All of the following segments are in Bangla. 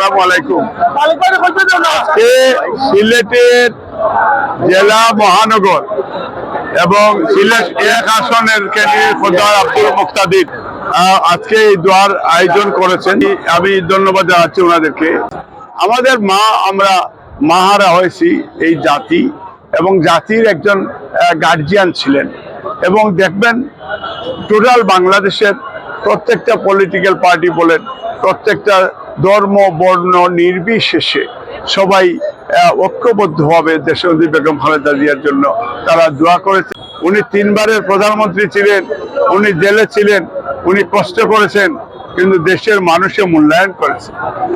আসসালামু আলাইকুম। সিলেটের জেলা মহানগর এবং সিলেট এক আসনের ক্যান্ডিডেট খোদার আব্দুল মুক্তাদির আজকে এই দোয়ার আয়োজন করেছেন। আমি ধন্যবাদ জানাচ্ছি ওনাদেরকে। আমাদের মা আমরা মাহারা হয়েছি এই জাতি এবং জাতির একজন গার্জিয়ান ছিলেন। এবং দেখবেন টোটাল বাংলাদেশের প্রত্যেকটা পলিটিক্যাল পার্টি বলেন প্রত্যেকটা ধর্ম, বর্ণ নির্বিশেষে সবাই ঐক্যবদ্ধভাবে দেশনদী বেগম খালেদা জিয়ার জন্য তারা দোয়া করেছে। উনি তিনবারের প্রধানমন্ত্রী ছিলেন, উনি জেলে ছিলেন, উনি কষ্ট করেছেন, কিন্তু দেশের মানুষে মূল্যায়ন করেছে।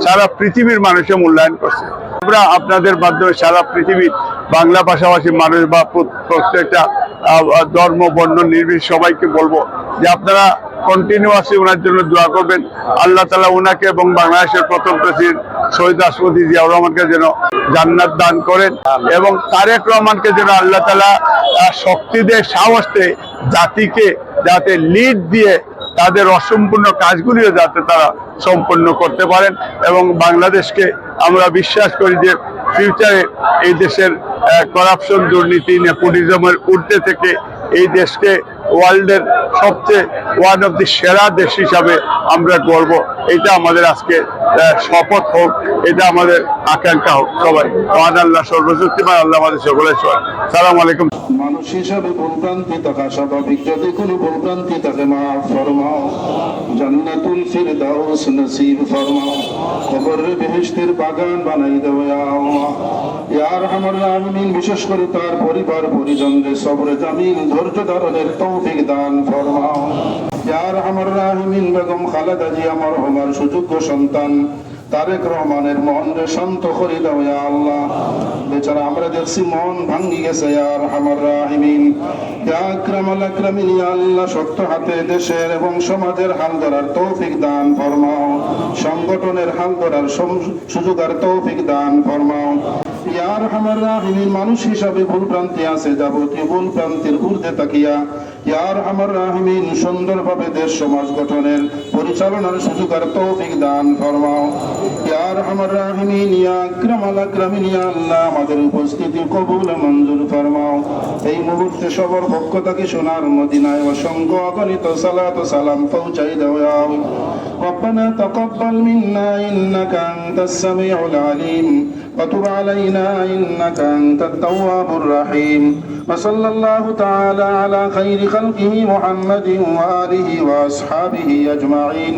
সারা পৃথিবীর মানুষে মূল্যায়ন করছে। আমরা আপনাদের মাধ্যমে সারা পৃথিবীর বাংলা ভাষাভাষী মানুষ বা প্রত্যেকটা ধর্ম, বর্ণ নির্বিশেষে সবাইকে বলব যে আপনারা কন্টিনিউয়াসলি ওনার জন্য দোয়া করবেন। আল্লাহ তালা ওনাকে এবং বাংলাদেশের প্রথম প্রেসিডেন্ট শহীদ রাষ্ট্রপতি জিয়াউর রহমানকে যেন জান্নাত দান করেন এবং তারেক রহমানকে যেন আল্লাহ তালা শক্তি দিয়ে সাহস জাতিকে যাতে লিড দিয়ে তাদের অসম্পূর্ণ কাজগুলিও যাতে তারা সম্পন্ন করতে পারেন এবং বাংলাদেশকে আমরা বিশ্বাস করি যে ফিউচারে এই দেশের করাপশন দুর্নীতি নেপোটিজমের ঊর্ধ্বে থেকে এই দেশকে ওয়ার্ল্ডের সবচেয়ে ওয়ান অফ দি সেরা দেশ হিসাবে আমরা গর্ব। এটা আমাদের আজকে শপথ হোক, এটা আমাদের আকাঙ্ক্ষা হোক, সবাই। মহান আল্লাহ সর্বশক্তিমান, আল্লাহ আমাদের সকলের সবাই সালাম আলাইকুম। মানুষ হিসাবে ভুলভ্রান্তি থাকা স্বাভাবিক। যদি কোনো ভুলভ্রান্তি থাকে, মাফ ফরমাও। জান্নাতুল ফিরদাউস নসিব ফরমাও। কবরের বেহেশতের বাগান বানাই দেও, ইয়া আল্লাহ। ইয়া বিশেষ করে তার পরিবার পরিজনদের সবরে জামিন, ধৈর্য ধারণের তৌফিক দান ফরমাও। রাহিমিন বেগম খালেদা সুযোগ্য সন্তান, তারেক রহমানের মন শান্ত আল্লাহ। বেচারা, আমরা দেখছি মন ভাঙ্গি গেছে রাহিমিন আল্লাহ, শক্ত হাতে দেশের এবং সমাজের হাল ধরার তৌফিক দান ফরমাও। সংগঠনের হাল ধরার সুযোগ আর তৌফিক দান ফরমাও। ইয়ার আমার রাহিমিন মানুষ হিসাবে ভুল প্রান্তে আছে যাবতীয় ভুল প্রান্তের ঊর্ধ্বে তাকিয়া। ইয়ার আমার রাহিমিন সুন্দরভাবে দেশ সমাজ গঠনের পরিচালনার সুযোগ আর তৌফিক দান ফরমাও। ইয়ার আমার রাহিমিন ইয়া আকরামাল আকরামিন ইয়া আল্লাহ আমাদের উপস্থিতি কবুল ও মঞ্জুর ফরমাও এই মুহূর্তে সবার পক্ষ থেকে সোনার মদিনায় অসংখ্য অগণিত সালাত ও সালাম পৌঁছাই দাও ইয়া আল্লাহ। ربنا تقبل منا إنك أنت السميع العليم وتب علينا إنك أنت التواب الرحيم وصلى الله تعالى على خير خلقه محمد وآله وأصحابه أجمعين